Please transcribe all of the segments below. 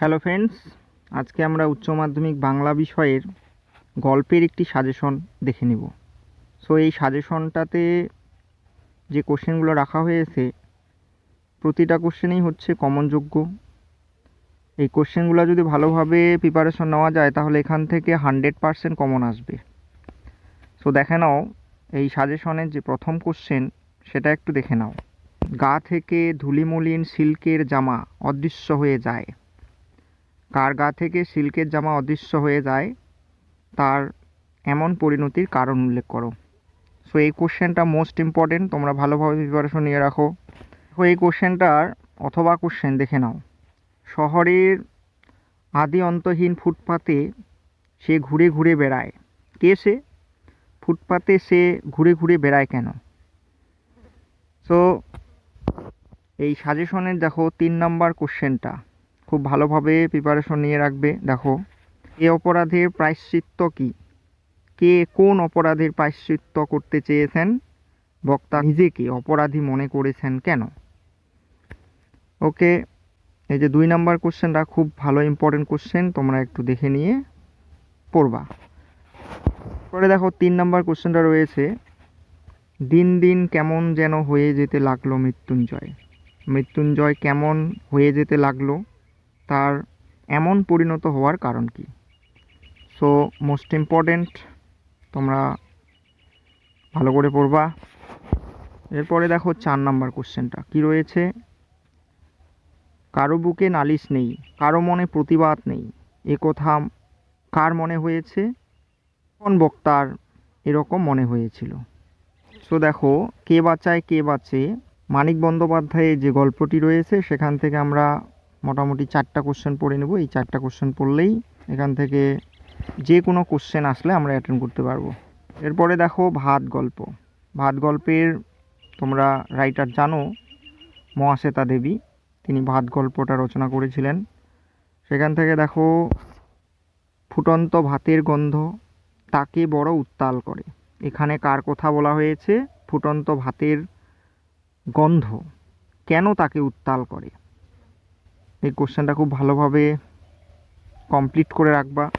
Hello friends আজকে আমরা উচ্চ মাধ্যমিক বাংলা বিষয়ের গল্পের একটি সাজেশন দেখে নেব। সো এই সাজেশনটাতে যে কোশ্চেনগুলো রাখা হয়েছে, প্রতিটা কোশ্চেনই হচ্ছে কমনযোগ্য এই কোশ্চেনগুলো যদি ভালোভাবে প্রিপারেশন নেওয়া যায়, তাহলে এখান থেকে হান্ড্রেড পারসেন্ট কমন আসবে। সো দেখে নাও, এই সাজেশনের যে প্রথম কোশ্চেন সেটা একটু দেখে নাও। গা থেকে ধুলিমলিন, সিল্কের জামা অদৃশ্য হয়ে যায়। কার গা থেকে সিল্কের জামা অদৃশ্য হয়ে যায়, তার এমন পরিণতির কারণ উল্লেখ করো। সো এই কোশ্চেনটা মোস্ট ইম্পর্টেন্ট তোমরা ভালোভাবে প্রিপারেশন নিয়ে রাখো। তো এই কোশ্চেনটার অথবা কোশ্চেন দেখে নাও। শহরের আদি অন্তহীন ফুটপাতে সে ঘুরে ঘুরে বেড়ায়। কে সে? ফুটপাতে সে ঘুরে ঘুরে বেড়ায় কেন? সো এই সাজেশনের দেখো, তিন নাম্বার কোশ্চেনটা খুব ভালোভাবে প্রিপারেশন নিয়ে রাখবে। দেখো, এ অপরাধের প্রায়শ্চিত্ত কি? কে কোন অপরাধের প্রায়শ্চিত্ত করতে চেয়েছেন? বক্তা নিজেকে অপরাধী মনে করেছেন কেন? ওকে, এই যে দুই নাম্বার কোশ্চেনটা খুব ভালো ইম্পর্টেন্ট কোশ্চেন তোমরা একটু দেখে নিয়ে পড়বা। পরে দেখো, তিন নাম্বার কোশ্চেনটা রয়েছে, দিন দিন কেমন যেন হয়ে যেতে লাগল মৃত্যুঞ্জয়। মৃত্যুঞ্জয় কেমন হয়ে যেতে লাগল? তার এমন পরিণত হওয়ার কারণ কি? সো মোস্ট ইম্পর্টেন্ট তোমরা ভালো করে পড়বা। এরপরে দেখো চার নাম্বার কোশ্চেনটা কি রয়েছে? কারও বুকে নালিশ নেই, কারও মনে প্রতিবাদ নেই। এ কথা কার মনে হয়েছে? কোন বক্তার এরকম মনে হয়েছিল? সো দেখো, কে বাঁচায়, কে বাঁচে? মানিক বন্দ্যোপাধ্যায়ের যে গল্পটি রয়েছে, সেখান থেকে আমরা মোটামুটি চারটা কোশ্চেন পড়ে নেব। এই চারটা কোশ্চেন পড়লেই এখান থেকে যে কোনো কোশ্চেন আসলে আমরা অ্যাটেন্ড করতে পারব। এরপরে দেখো ভাত গল্প। ভাত গল্পের তোমরা রাইটার জানো মহাশ্বেতা দেবী। তিনি ভাত গল্পটা রচনা করেছিলেন। সেখান থেকে দেখো, ফুটন্ত ভাতের গন্ধ তাকে বড় উত্তাল করে। এখানে কার কথা বলা হয়েছে? ফুটন্ত ভাতের গন্ধ কেন তাকে উত্তাল করে? এই কোশ্চেনটা খুব ভালোভাবে কমপ্লিট করে রাখবা।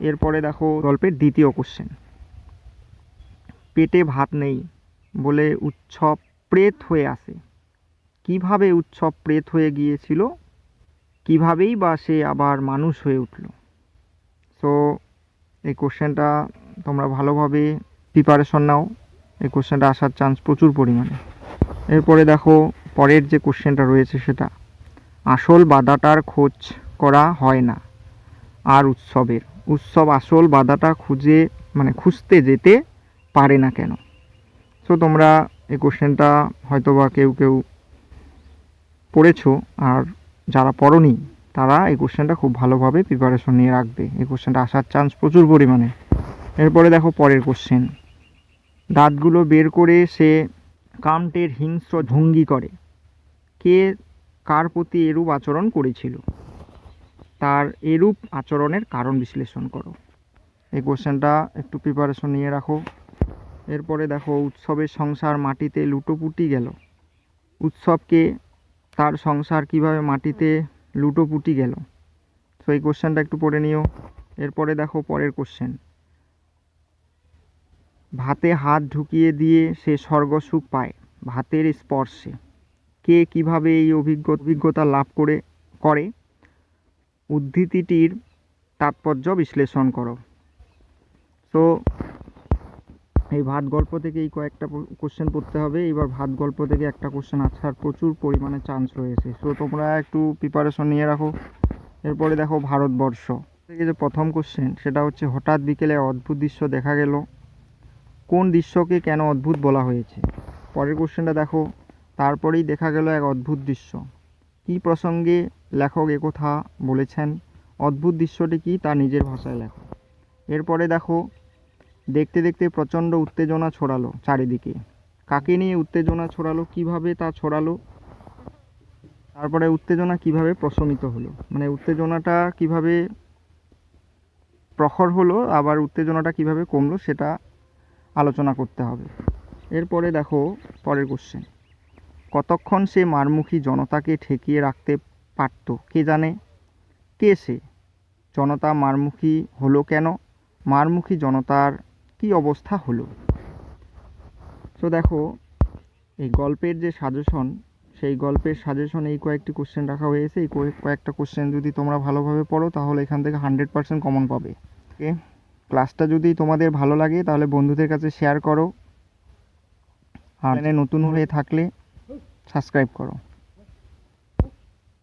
এরপরে দেখো গল্পের দ্বিতীয় কোশ্চেন পেটে ভাত নেই বলে উৎসব প্রেত হয়ে আসে কীভাবে উৎসব প্রেত হয়ে গিয়েছিল? কিভাবেই বা সে আবার মানুষ হয়ে উঠল? সো এই কোশ্চেনটা তোমরা ভালোভাবে প্রিপারেশন নাও। এই কোশ্চেনটা আসার চান্স প্রচুর পরিমাণে। এরপরে দেখো পরের যে কোশ্চেনটা রয়েছে সেটা। আসল বাধাটার খোঁজ করা হয় না। আর উৎসবের, উৎসব আসল বাধাটা খুঁজে মানে খুঁজতে যেতে পারে না কেন? সো তোমরা এই কোশ্চেনটা হয়তো বা কেউ কেউ পড়েছো, আর যারা পড়নি, তারা এই কোশ্চেনটা খুব ভালোভাবে প্রিপারেশন নিয়ে রাখবে। এই কোশ্চেনটা আসার চান্স প্রচুর পরিমাণে। এরপরে দেখো পরের কোশ্চেন দাঁতগুলো বের করে সে কামটের হিংস্র ভঙ্গি করে। কে কার প্রতি এরূপ আচরণ করেছিল? তার এরূপ আচরণের কারণ বিশ্লেষণ করো। এই কোশ্চেনটা একটু প্রিপারেশন নিয়ে রাখো। এরপরে দেখো উৎসবের সংসার মাটিতে লুটোপুটি গেল। উৎসবকে তার সংসার কীভাবে মাটিতে লুটোপুটি গেল? তো এই কোশ্চেনটা একটু পড়ে নিও। এরপরে দেখো, পরের কোশ্চেন ভাতে হাত ঢুকিয়ে দিয়ে সে স্বর্গসুখ পায়, ভাতের স্পর্শে। কে কীভাবে এই অভিজ্ঞ, অভিজ্ঞতা লাভ করে করে? উদ্ধৃতিটির তাৎপর্য বিশ্লেষণ করো। সো এই ভাত গল্প থেকে এই কয়েকটা কোশ্চেন পড়তে হবে। এবার ভাত গল্প থেকে একটা কোশ্চেন আসার প্রচুর পরিমাণে চান্স রয়েছে। সো তোমরা একটু প্রিপারেশন নিয়ে রাখো। এরপরে দেখো ভারতবর্ষ। থেকে যে প্রথম কোশ্চেন সেটা হচ্ছে হঠাৎ বিকেলে অদ্ভুত দৃশ্য দেখা গেল। কোন দৃশ্যকে কেন অদ্ভুত বলা হয়েছে? পরের কোশ্চেনটা দেখো। তারপরেই দেখা গেল এক অদ্ভুত দৃশ্য। কী প্রসঙ্গে লেখক একথা বলেছেন, অদ্ভুত দৃশ্যটি কি তা নিজের ভাষায় লেখো। এরপরে দেখো, দেখতে দেখতে প্রচণ্ড উত্তেজনা ছড়ালো চারিদিকে। কাকে নিয়ে উত্তেজনা ছড়ালো, কীভাবে তা ছড়ালো? তারপরে উত্তেজনা কীভাবে প্রশমিত হলো? মানে উত্তেজনাটা কীভাবে প্রখর হলো, আবার উত্তেজনাটা কীভাবে কমলো, সেটা আলোচনা করতে হবে। এরপরে দেখো, পরের কোশ্চেন কতক্ষণ সে মারমুখী জনতাকে ঠেকিয়ে রাখতে পারত, কে জানে? কে সে? জনতা মারমুখী হলো কেন? মারমুখী জনতার কি অবস্থা হলো? তো দেখো, এই গল্পের যে সাজেশন, সেই গল্পের সাজেশন এই কয়েকটি কোশ্চেন রাখা হয়েছে। এই কয়েক- কয়েকটা কোশ্চেন যদি তোমরা ভালোভাবে পড়ো, তাহলে এখান থেকে হান্ড্রেড পার্সেন্ট কমন পাবে। ওকে ক্লাসটা যদি তোমাদের ভালো লাগে, তাহলে বন্ধুদের কাছে শেয়ার করো। আর নতুন হয়ে থাকলে সাবস্ক্রাইব করো।